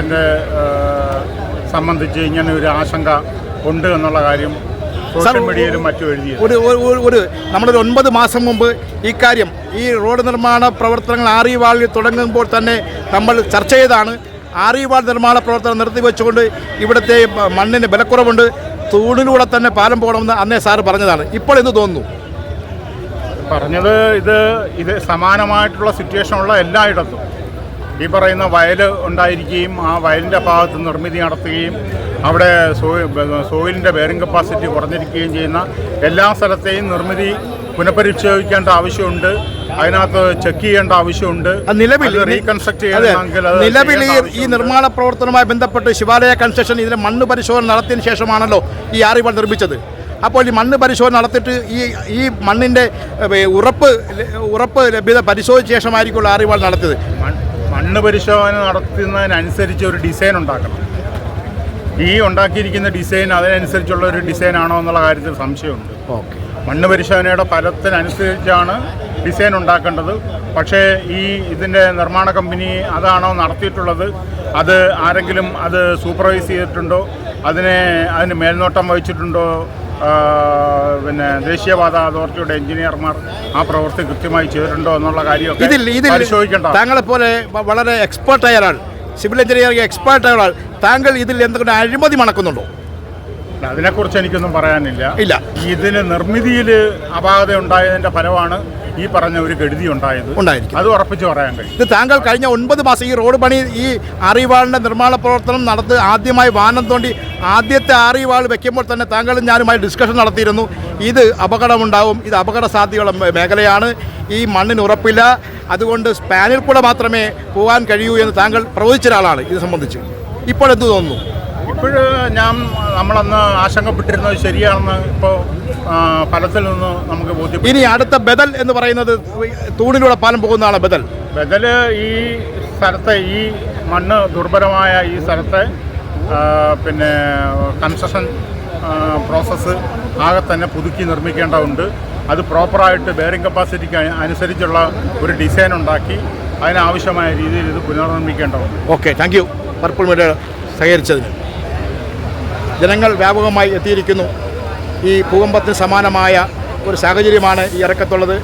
നിർമ്മാണത്തിന്റെ സംബന്ധിച്ച് ഇങ്ങനെ ഒരു ആശങ്ക ഉണ്ട് എന്നുള്ള കാര്യം സോഷ്യൽ മീഡിയയിലും മറ്റും എഴുതി ഒരു ഒരു- നമ്മളൊരു ഒൻപത് മാസം മുമ്പ് ഇക്കാര്യം ഈ റോഡ് നിർമ്മാണ പ്രവർത്തനങ്ങൾ ആറിവാളിൽ തുടങ്ങുമ്പോൾ തന്നെ നമ്മൾ ചർച്ച ചെയ്താണ്. ആറിവാൾ നിർമ്മാണ പ്രവർത്തനം നിർത്തിവെച്ചുകൊണ്ട് ഇവിടുത്തെ മണ്ണിന് ബലക്കുറവുണ്ട് തൂണിലൂടെ തന്നെ പാലം പോകണമെന്ന് അന്നേ സാറ് പറഞ്ഞതാണ്. ഇപ്പോൾ എന്ത് തോന്നുന്നു? പറഞ്ഞത് ഇത് ഇത് സമാനമായിട്ടുള്ള സിറ്റുവേഷൻ ഉള്ള എല്ലായിടത്തും. ഈ പറയുന്ന വയൽ ഉണ്ടായിരിക്കുകയും ആ വയലിന്റെ ഭാഗത്ത് നിർമ്മിതി നടത്തുകയും അവിടെ സോയിലിന്റെ ബെയറിംഗ് കപ്പാസിറ്റി കുറഞ്ഞിരിക്കുകയും ചെയ്യുന്ന എല്ലാ സ്ഥലത്തെയും നിർമ്മിതി പുനഃപരിശോധിക്കേണ്ട ആവശ്യമുണ്ട്. അതിനകത്ത് ചെക്ക് ചെയ്യേണ്ട ആവശ്യമുണ്ട്. നിലവിൽ റീകൺസ്ട്രക്ട് നിലവിൽ ഈ- നിർമ്മാണ പ്രവർത്തനവുമായി ബന്ധപ്പെട്ട് ശിവാലയ കൺസ്ട്രക്ഷൻ ഇതിന് മണ്ണ് പരിശോധന നടത്തിയതിന് ശേഷമാണല്ലോ ഈ ആറിവൾ നിർമ്മിച്ചത്. അപ്പോൾ ഈ മണ്ണ് പരിശോധന നടത്തിയിട്ട് ഈ ഈ മണ്ണിന്റെ ഉറപ്പ് ഉറപ്പ് ലഭ്യത പരിശോധിച്ച ശേഷമായിരിക്കുമല്ലോ ആറിവാൾ നടത്തിയത്. മണ്ണ് പരിശോധന നടത്തുന്നതിനനുസരിച്ച് ഒരു ഡിസൈൻ ഉണ്ടാക്കണം. ഈ ഉണ്ടാക്കിയിരിക്കുന്ന ഡിസൈൻ അതിനനുസരിച്ചുള്ള ഒരു ഡിസൈൻ ആണോ എന്നുള്ള കാര്യത്തിൽ സംശയമുണ്ട്. ഓക്കെ. മണ്ണ് പരിശോധനയുടെ ഫലത്തിനനുസരിച്ചാണ് ഡിസൈൻ ഉണ്ടാക്കേണ്ടത്. പക്ഷേ ഈ ഇതിന്റെ നിർമ്മാണ കമ്പനി അതാണോ നടത്തിയിട്ടുള്ളത്? അത് ആരെങ്കിലും അത് സൂപ്പർവൈസ് ചെയ്തിട്ടുണ്ടോ? അതിനെ അതിന് മേൽനോട്ടം വഹിച്ചിട്ടുണ്ടോ? പിന്നെ ദേശീയപാത അതോറിറ്റിയുടെ എഞ്ചിനീയർമാർ ആ പ്രവൃത്തി കൃത്യമായി ചെയ്തിട്ടുണ്ടോ എന്നുള്ള കാര്യമൊക്കെ ഇതിൽ ഇതിൽ പരിശോധിക്കേണ്ട താങ്കളെ പോലെ എക്സ്പേർട്ട് വളരെ എക്സ്പേർട്ടായ ഒരാൾ സിവിൽ എഞ്ചിനീയറിംഗ് ആയ ഒരാൾ താങ്കൾ ഇതിൽ എന്തെങ്കിലും അഴിമതി മണക്കുന്നുണ്ടോ? അതിനെക്കുറിച്ച് എനിക്കൊന്നും പറയാനില്ല. ഇല്ല. ഇതിന് നിർമ്മിതിയിൽ അപാകത ഉണ്ടായതിന്റെ ഫലമാണ് ഈ പറഞ്ഞ ഒരു ഗതി ഉണ്ടായത് ഉണ്ടായിരിക്കും. അത് ഉറപ്പിച്ച് പറയാൻ കഴിയും. ഇത് താങ്കൾ കഴിഞ്ഞ ഒൻപത് മാസം ഈ റോഡ് പണി ഈ ആറിവാളിന്റെ നിർമ്മാണ പ്രവർത്തനം നടത്തി ആദ്യമായി വാനം തോണ്ടി ആദ്യത്തെ ആറിവാൾ വെക്കുമ്പോൾ തന്നെ താങ്കളും ഞാനുമായി ഡിസ്കഷൻ നടത്തിയിരുന്നു. ഇത് അപകടമുണ്ടാവും ഇത് അപകട സാധ്യതയുള്ള മേഖലയാണ്. ഈ മണ്ണിന് ഉറപ്പില്ല. അതുകൊണ്ട് സ്പാനിൽ കൂടെ മാത്രമേ പോകാൻ കഴിയൂ എന്ന് താങ്കൾ പ്രവചിച്ച ഒരാളാണ് ഇത് സംബന്ധിച്ച്. ഇപ്പോൾ എന്ത് തോന്നുന്നു? ഇപ്പോഴ് ഞാൻ നമ്മളന്ന് ആശങ്കപ്പെട്ടിരുന്നത് ശരിയാണെന്ന് ഇപ്പോൾ ഫലത്തിൽ നിന്ന് നമുക്ക് ബോധ്യപ്പെട്ടു. ഇനി അടുത്ത ബദൽ എന്ന് പറയുന്നത് തൂണിലൂടെ പാലം പോകുന്നതാണ് ബദൽ. ബദൽ ഈ സ്ഥലത്തെ ഈ മണ്ണ് ദുർബലമായ ഈ സ്ഥലത്തെ പിന്നെ കൺസ്ട്രക്ഷൻ പ്രോസസ്സ് ആകെ തന്നെ പുതുക്കി നിർമ്മിക്കേണ്ടതുണ്ട്. അത് പ്രോപ്പറായിട്ട് ബെയറിംഗ് കപ്പാസിറ്റിക്ക് അനുസരിച്ചുള്ള ഒരു ഡിസൈൻ ഉണ്ടാക്കി അതിനാവശ്യമായ രീതിയിൽ ഇത് പുനർനിർമ്മിക്കേണ്ടതുണ്ട്. Okay thank you. Purple media സഹകരിച്ചതിന് ജനങ്ങൾ വ്യാപകമായി എത്തിയിരിക്കുന്നു. ഈ ഭൂകമ്പത്തിന് സമാനമായ ഒരു സാഹചര്യമാണ് ഈ ഇറക്കത്തുള്ളത്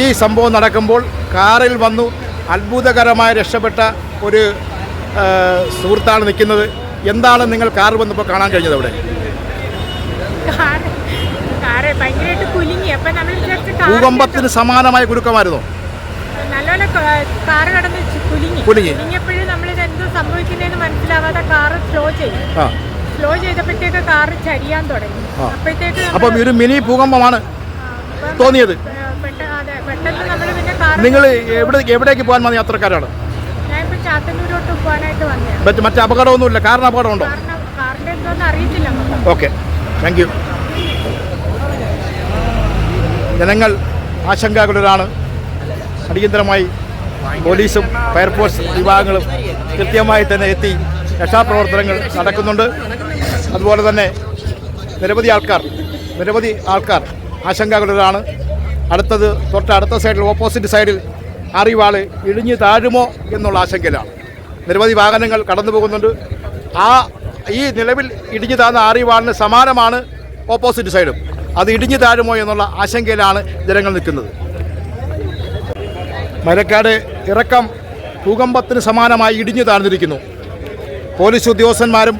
ഈ സംഭവം നടക്കുമ്പോൾ കാറിൽ വന്നു അത്ഭുതകരമായി രക്ഷപ്പെട്ട ഒരു സുഹൃത്താണ് നിൽക്കുന്നത്. എന്താണ് നിങ്ങൾ കാർ വന്നപ്പോൾ കാണാൻ കഴിഞ്ഞത് അവിടെ? നമ്മൾ ഭൂകമ്പത്തിന് സമാനമായ കുരുക്കമായിരുന്നു. നല്ലപോലെ കാറ് കടന്ന് കുലുങ്ങി. കുലുങ്ങി. കുലുങ്ങിയപ്പോഴും നമ്മളിത് എന്തോ സംഭവിക്കുന്നതെന്ന് മനസ്സിലാവാതെ കാറ് സ്ലോ ചെയ്യും സ്ലോ ചെയ്തപ്പോഴത്തേക്ക് കാറ് ചരിയാൻ തുടങ്ങി. അപ്പോഴത്തേക്ക് അപ്പം ഒരു മിനി ഭൂകമ്പമാണ് തോന്നിയത്. പെട്ടെന്ന് നമ്മൾ പിന്നെ കാറ് നിങ്ങൾ എവിടെ എവിടേക്ക് പോകാൻ വന്ന യാത്രക്കാരാണ്? മറ്റേ ചാത്തന്നൂരോട്ട് പോകാനായിട്ട് വന്നതാണ്. മറ്റ് മറ്റ് അപകടമൊന്നുമില്ല കാരണം അപകടമുണ്ടോ? കാരണം കാറിന്റെ എന്തോന്ന് അറിയത്തില്ല നമുക്ക്. ഓക്കെ താങ്ക് യു ജനങ്ങൾ ആശങ്കാകുലരാണ്. അടിയന്തരമായി പോലീസും ഫയർഫോഴ്സ് വിഭാഗങ്ങളും കൃത്യമായി തന്നെ എത്തി. രക്ഷാപ്രവർത്തനങ്ങൾ നടക്കുന്നുണ്ട്. അതുപോലെ തന്നെ നിരവധി ആൾക്കാർ നിരവധി ആൾക്കാർ ആശങ്കകളിലാണ് അടുത്തത് തൊട്ട് അടുത്ത സൈഡിൽ ഓപ്പോസിറ്റ് സൈഡിൽ അറിവാൾ ഇടിഞ്ഞു താഴുമോ എന്നുള്ള ആശങ്കയിലാണ്. നിരവധി വാഹനങ്ങൾ കടന്നു പോകുന്നുണ്ട്. ആ ഈ നിലവിൽ ഇടിഞ്ഞു താഴ്ന്ന ആറിവാളിന് സമാനമാണ് ഓപ്പോസിറ്റ് സൈഡും അത് ഇടിഞ്ഞു താഴുമോ എന്നുള്ള ആശങ്കയിലാണ് ജനങ്ങൾ നിൽക്കുന്നത്. മരക്കാട് ഇറക്കം ഭൂകമ്പത്തിന് സമാനമായി ഇടിഞ്ഞു താഴ്ന്നിരിക്കുന്നു. പോലീസ് ഉദ്യോഗസ്ഥന്മാരും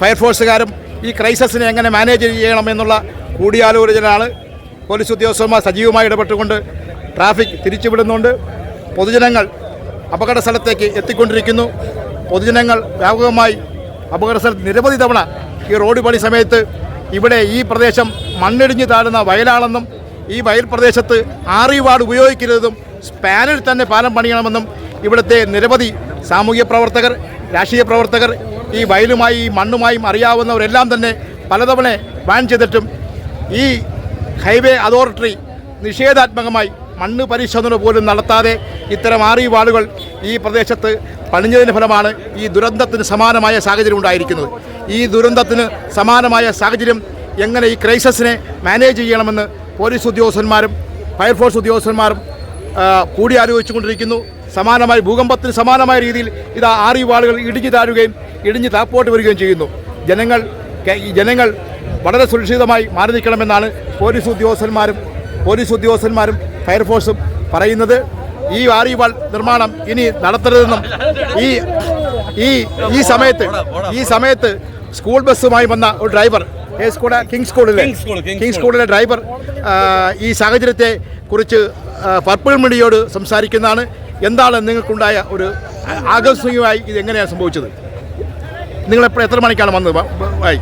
ഫയർഫോഴ്സുകാരും ഈ ക്രൈസിസിനെ എങ്ങനെ മാനേജ് ചെയ്യണമെന്നുള്ള കൂടിയാലോചനയാണ് പോലീസ് ഉദ്യോഗസ്ഥന്മാർ സജീവമായി ഇടപെട്ടുകൊണ്ട് ട്രാഫിക് തിരിച്ചുവിടുന്നുണ്ട്. പൊതുജനങ്ങൾ അപകട സ്ഥലത്തേക്ക് എത്തിക്കൊണ്ടിരിക്കുന്നു. പൊതുജനങ്ങൾ വ്യാപകമായി അപകട സ്ഥലത്ത് നിരവധി തവണ ഈ റോഡ് പണി സമയത്ത് ഇവിടെ ഈ പ്രദേശം മണ്ണിടിഞ്ഞ് താഴുന്ന വയലാണെന്നും ഈ വയൽ പ്രദേശത്ത് ആറി വാർഡ് ഉപയോഗിക്കരുതെന്നും സ്പാനിൽ തന്നെ പാലം പണിയണമെന്നും ഇവിടുത്തെ നിരവധി സാമൂഹ്യ പ്രവർത്തകർ രാഷ്ട്രീയ പ്രവർത്തകർ ഈ വയലുമായി ഈ മണ്ണുമായും അറിയാവുന്നവരെല്ലാം തന്നെ പലതവണ ബാൻ ചെയ്തിട്ടും ഈ ഹൈവേ അതോറിറ്റി നിഷേധാത്മകമായി മണ്ണ് പരിശോധന പോലും നടത്താതെ ഇത്തരം ആറി വാളുകൾ ഈ പ്രദേശത്ത് പണിഞ്ഞതിന്റെ ഫലമാണ് ഈ ദുരന്തത്തിന് സമാനമായ സാഹചര്യം ഉണ്ടായിരിക്കുന്നത്. ഈ ദുരന്തത്തിന് സമാനമായ സാഹചര്യം എങ്ങനെ ഈ ക്രൈസിസിനെ മാനേജ് ചെയ്യണമെന്ന് പോലീസ് ഉദ്യോഗസ്ഥന്മാരും ഫയർഫോഴ്സ് ഉദ്യോഗസ്ഥന്മാരും കൂടിയാലോചിച്ചുകൊണ്ടിരിക്കുന്നു സമാനമായി ഭൂകമ്പത്തിന് സമാനമായ രീതിയിൽ ഇത് ആറി വാളുകൾ ഇടിഞ്ഞു താഴുകയും ഇടിഞ്ഞു താപ്പോട്ട് വരികയും ചെയ്യുന്നു. ജനങ്ങൾ ജനങ്ങൾ വളരെ സുരക്ഷിതമായി മാറി നിൽക്കണമെന്നാണ് പോലീസ് ഉദ്യോഗസ്ഥന്മാരും പോലീസ് ഉദ്യോഗസ്ഥന്മാരും ഫയർഫോഴ്സും പറയുന്നത്. ഈ ആറിവാൾ നിർമ്മാണം ഇനി നടത്തരുതെന്നും ഈ ഈ ഈ സമയത്ത് ഈ സമയത്ത് സ്കൂൾ ബസ്സുമായി വന്ന ഒരു ഡ്രൈവർ സ്കൂള കിങ് സ്കൂളിലെ കിങ് സ്കൂളിലെ ഡ്രൈവർ ഈ സാഹചര്യത്തെ കുറിച്ച് പർപ്പിൾ മീഡിയയോട് സംസാരിക്കുന്നതാണ്. എന്താണ് നിങ്ങൾക്കുണ്ടായ ഒരു ആകസ്മികമായി ഇത് എങ്ങനെയാണ് സംഭവിച്ചത്? നിങ്ങൾ എത്ര മണിക്കാണ് വന്നത്? ആയി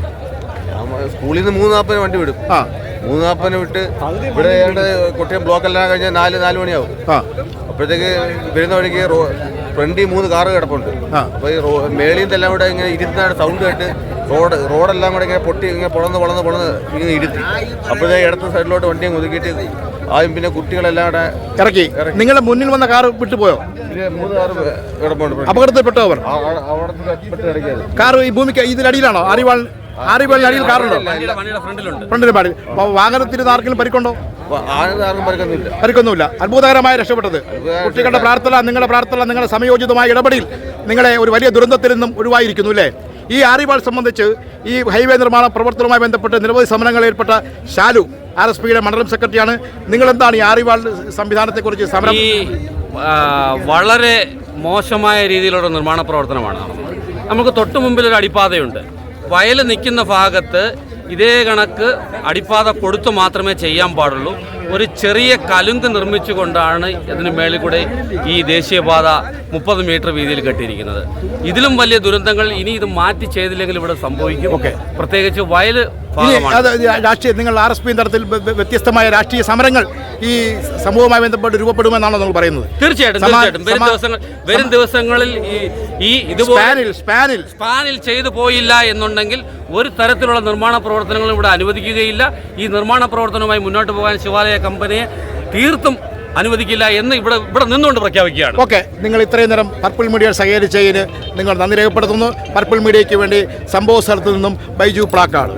സ്കൂളിൽ നിന്ന് മൂന്ന് നാൽപ്പതിന് വണ്ടി വിടും. ആ. മൂന്ന് നാൽപ്പതിന് വിട്ട് ഇവിടെ കൊട്ടിയം ബ്ലോക്ക് എല്ലാം കഴിഞ്ഞാൽ നാല് നാല് മണിയാവും. ആ. അപ്പോഴത്തേക്ക് വരുന്ന വഴിക്ക് റോ ഫ്രണ്ടിൽ മൂന്ന് കാറ് കിടപ്പുണ്ട്. ആ. അപ്പോൾ ഈ റോ മേളിൽ നിന്നെല്ലാം കൂടെ ഇങ്ങനെ ഇരുന്നാണ് സൗണ്ട് കേട്ട് റോഡ് റോഡെല്ലാം കൂടെ ഇങ്ങനെ പൊട്ടി ഇങ്ങനെ പൊളന്ന് പൊളന്ന് പൊളന്ന് ഇങ്ങനെ ഇരുത്തി. അപ്പോഴത്തേക്ക് ഇടത്ത സൈഡിലോട്ട് വണ്ടി ഒതുക്കിയിട്ട് ആദ്യം പിന്നെ കുട്ടികളെല്ലാം കൂടെ ഇറക്കി. നിങ്ങളുടെ മുന്നിൽ വന്ന കാർ വിട്ടുപോയോ? അപകടത്തിൽ പെട്ടോ അവർ കാർ ഈ ഭൂമിക്ക് ഇതിനടിയിലാണോ അറിവാൾ ആറിവാളിന് അടിയിൽ കാറുണ്ടോ? ഫ്രണ്ടിൽ പാടി. വാഹനത്തിന് ആർക്കെങ്കിലും പരിക്കുണ്ടോ? പരിക്കൊന്നുമില്ല. പരിക്കൊന്നുമില്ല. അത്ഭുതകരമായി രക്ഷപ്പെട്ടത്. കുട്ടികളുടെ പ്രാർത്ഥന നിങ്ങളുടെ പ്രാർത്ഥന നിങ്ങളുടെ സമയോചിതമായ ഇടപെടൽ നിങ്ങളെ ഒരു വലിയ ദുരന്തത്തിൽ നിന്നും ഒഴിവായിരിക്കുന്നു അല്ലേ? ഈ ആറിവാൾ സംബന്ധിച്ച് ഈ ഹൈവേ നിർമ്മാണ പ്രവർത്തനവുമായി ബന്ധപ്പെട്ട് നിരവധി സമരങ്ങളിൽ ഏർപ്പെട്ട ഷാലു ആർ എസ് പിയുടെ മണ്ഡലം സെക്രട്ടറിയാണ്. നിങ്ങൾ എന്താണ് ഈ ആറിവാൾ സംവിധാനത്തെക്കുറിച്ച് സമരം? ഈ വളരെ മോശമായ രീതിയിലുള്ള നിർമ്മാണ പ്രവർത്തനമാണ് നമുക്ക് തൊട്ട് മുമ്പിൽ ഒരു അടിപ്പാതയുണ്ട്. വയൽ നിൽക്കുന്ന ഭാഗത്ത് ഇതേ കണക്ക് അടിപ്പാത കൊടുത്തു മാത്രമേ ചെയ്യാൻ പാടുള്ളൂ. ഒരു ചെറിയ കലുങ്ക് നിർമ്മിച്ചുകൊണ്ടാണ് ഇതിന് മേളിൽ കൂടെ ഈ ദേശീയപാത മുപ്പത് മീറ്റർ വീതിയിൽ കെട്ടിയിരിക്കുന്നത്. ഇതിലും വലിയ ദുരന്തങ്ങൾ ഇനി ഇത് മാറ്റി ചെയ്തില്ലെങ്കിൽ ഇവിടെ സംഭവിക്കും. പ്രത്യേകിച്ച് വയൽ അത് രാഷ്ട്രീയ നിങ്ങൾ ആർ എസ് പി തരത്തിൽ വ്യ- വ്യ- വ്യത്യസ്തമായ രാഷ്ട്രീയ സമരങ്ങൾ ഈ സമൂഹവുമായി ബന്ധപ്പെട്ട് രൂപപ്പെടുമെന്നാണോ നിങ്ങൾ പറയുന്നത്? തീർച്ചയായിട്ടും വരും ദിവസങ്ങൾ വരും ദിവസങ്ങളിൽ ഈ ഇതുപോലെ സ്പാനിൽ സ്പാനിൽ സ്പാനിൽ ചെയ്തു പോയില്ല എന്നുണ്ടെങ്കിൽ ഒരു തരത്തിലുള്ള നിർമ്മാണ പ്രവർത്തനങ്ങളും ഇവിടെ അനുവദിക്കുകയില്ല. ഈ നിർമ്മാണ പ്രവർത്തനവുമായി മുന്നോട്ട് പോകാൻ ശിവാലയ കമ്പനിയെ തീർത്തും അനുവദിക്കില്ല എന്ന് ഇവിടെ ഇവിടെ നിന്നുകൊണ്ട് പ്രഖ്യാപിക്കുകയാണ്. ഓക്കെ നിങ്ങൾ ഇത്രയും നേരം പർപ്പിൾ മീഡിയ സഹകരിച്ചതിന് നിങ്ങൾ നന്ദി രേഖപ്പെടുത്തുന്നു. പർപ്പിൾ മീഡിയയ്ക്ക് വേണ്ടി സംഭവ സ്ഥലത്ത് നിന്നും ബൈജു പ്ലാക്കാട്